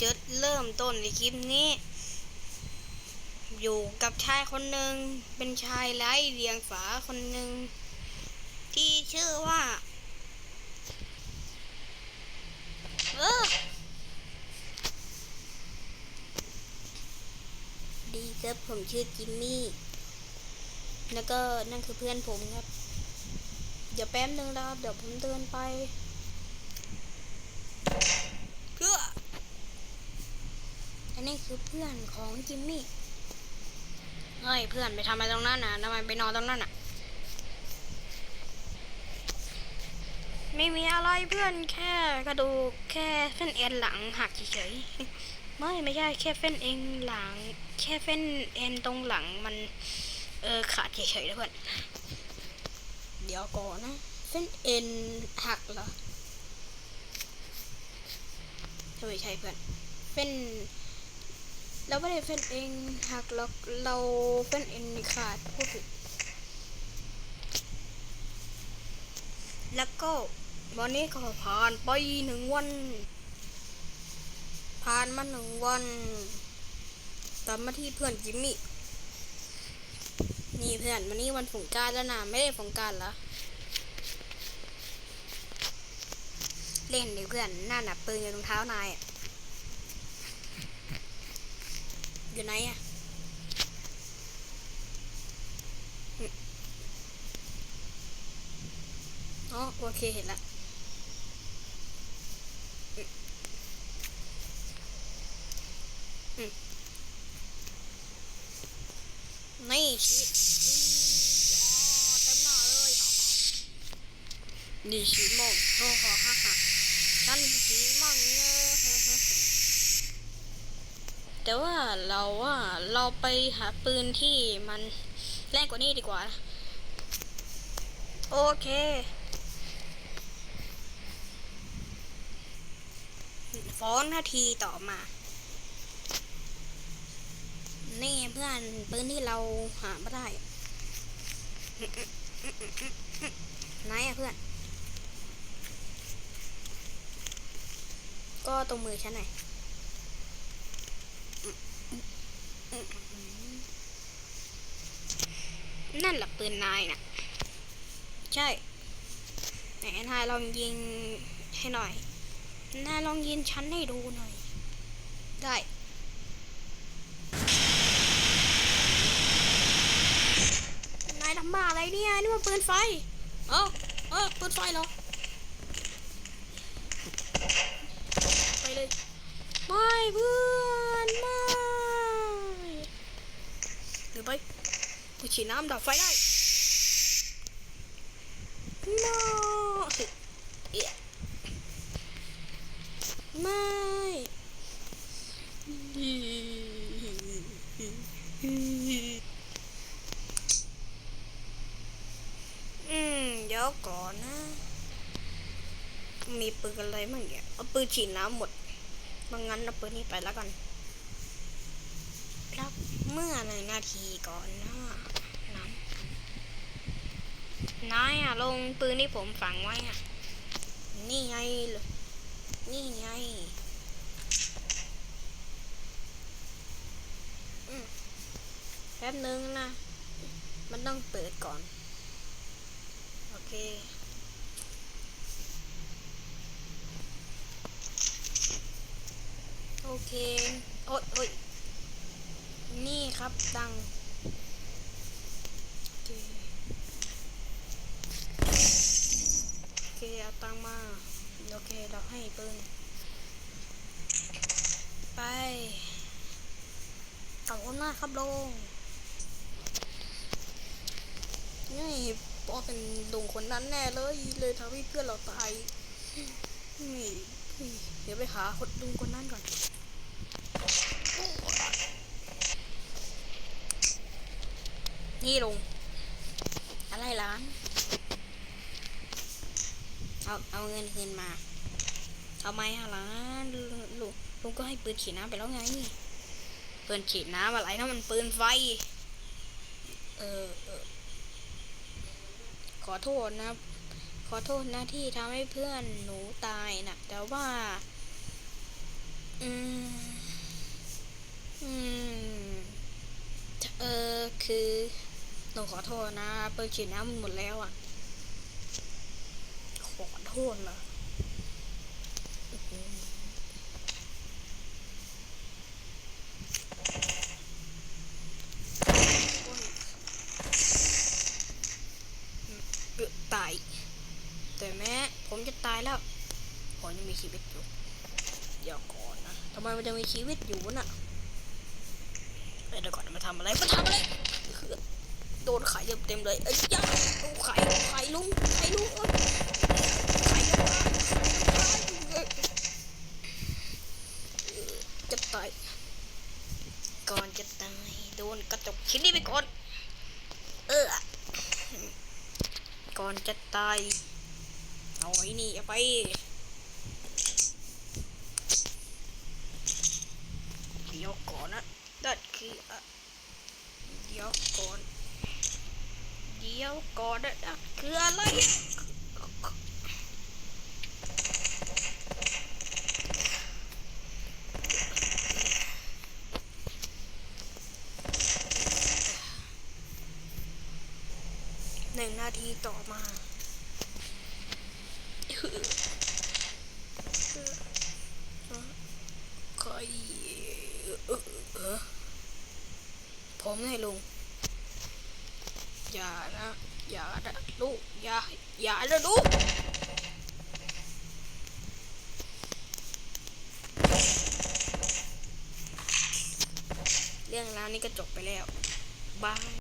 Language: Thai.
จุดเริ่มต้นในคลิปนี้ อยู่กับชายคนหนึ่งเป็นชายไร้เดียงสาคนหนึ่งที่ชื่อว่าเออดีครับผมชื่อจิมมี่ แล้วก็นั่นคือเพื่อนผมครับ เดี๋ยวแป๊บนึงนะครับ เดี๋ยวผมเดินไป เพื่อ อั นนี้คือเพื่อนของจิมมี่เฮ้ยเพื่อนไปทำอะไรตรงนั้นน่ะทำไมไปนอนตรงนั้นน่ะ ไม่มีอะไรเพื่อนแค่กระดูกแค่เส้นเอ็นหลังหักเฉยๆไม่ไม่ใช่แค่เส้นเอ็นหลัง แค่เส้นเอ็นตรงหลังมัน เออขาดเฉยๆนะเพื่อนเดี๋ยวก่อนนะเส้นเอ็นหักเหรอไม่ใช่เพื่อนเส้น เราไม่ได้เส้นเอ็นหักเราเราเส้นเอ็นขาดพูดผิดแล้วก็วันนี้ก็ผ่านไปหนึ่งวัน ผ่านมาหนึ่งวันกลับมาที่เพื่อนจิมมี่นี่เพื่อนวันนี้วันสงการแล้วนะไม่ได้สงการเหรอเล่นดิเพื่อนนั่นน่ะปืนอยู่ตรงเท้านายอะ อยู่ไหนอะอ๋อโอเคเห็นละนี่ชีนี่อ๋อเต็มหน้าเลยอ๋อนี่ชีโมงโอ้โหฮ่าฮ่านั่นชีมังเนอะ แต่ว่าเราว่าเราไปหาปืนที่มันแรงกว่านี้ดีกว่า โอเคฟ้อนนาทีต่อมา นี่เพื่อนปืนที่เราหาไม่ได้ไหนอะเพื่อน ก็ตรงมือฉันหน่อย นั่นแหละปืนนายน่ะใช่ไหนนายลองยิงให้หน่อย นายลองยิงฉันให้ดูหน่อย ได้นายทำบ้าอะไรเนี่ยนี่มันปืนไฟ เอ้าเออปืนไฟเหรอ ไปเลย ไม่เพื่อนไม่หรือไปกู ฉีดน้ำดับไฟได้ no เอ๊ะไม่อืมเดี๋ยวก่อนนะ มีปืนอะไรมั่งเนี่ยเอาปืนฉีดน้ำหมดบางงั้นเอาปืนนี้ไปแล้วกันแล้วเมื่อหนึ่งนาทีก่อนนะ นายอะลงปืนที่ผมฝังไว้อะนี่ไงเลยนี่ไงแป๊บนึงนะ มันต้องเปิดก่อน โอเคโอเค โอ๊ยโอ๊ยนี่ครับตังโอเค โอ เคเอาตังมา โอเคเราให้ปืน ไปขอบคุณมากครับลงนี่ปอเป็นลุงคนนั้นแน่เลย เลยทำให้เพื่อนเราตายนี่เดี๋ยวไปหาคนลุงคนนั้นก่อนนี่ลุงอะไรร้าน เอาเอาเงินคืนมาทำไมฮะล่ะลูกลูกก็ให้ปืนฉีดน้ำไปแล้วไงปืนฉีดน้ำอะไรนะมันปืนไฟ เออขอโทษนะ ขอโทษนะที่ทำให้เพื่อนหนูตายนะแต่ว่า อืม อืม เออคือหนูขอโทษนะปืนฉีดน้ำมันหมดแล้วอะ ขอโทษละอื้อหือโอ้ยเกือบตาย แต่แม้ผมจะตายแล้วผมยังมีชีวิตอยู่เดี๋ยวก่อนนะทำไมมันจะมีชีวิตอยู่น่ะเดี๋ยวก่อนมาทำอะไรมาทำอะไรโดนไข่เต็มๆเลยเอ้ยอยาดูไข่ไข่ลุงไข่ลุงเอ้ยไข่ลุงอะไข่ลุงอะเออจะตาย ก่อนจะตายโดนกระจกชิ้นนี้ไปก่อน เออ ก่อนจะตายเอาไอ้นี่เอาไปเดี๋ยวก่อนนะนั่นคืออะเดี๋ยวก่อนเดี๋ยวก่อนนะคืออะไร นาทีต่อมาครเออเออผมให้ลุง อย่านะ อย่านะลูก อย่า อย่านะลูกเรื่องราวนี้ก็จบไปแล้ว บาย